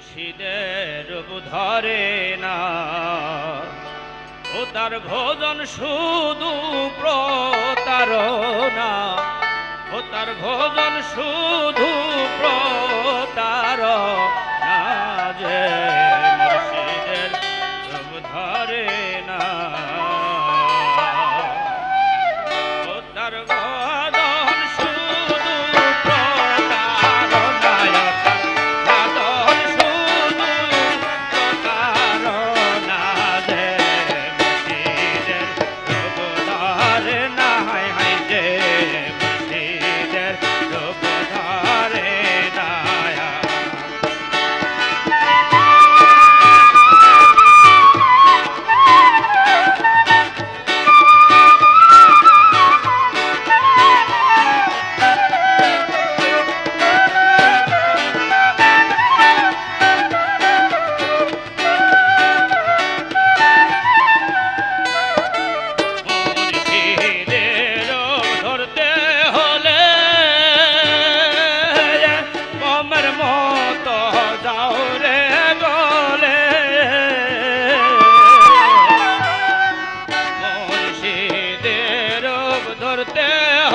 মুর্শিদের ধরে না। ও তার ভোজন শুধু প্রতারণা। ও তার ভোজন শুধু প্রতারণা যে মতো যাও রে গলে। মুর্শিদের ধরতে হ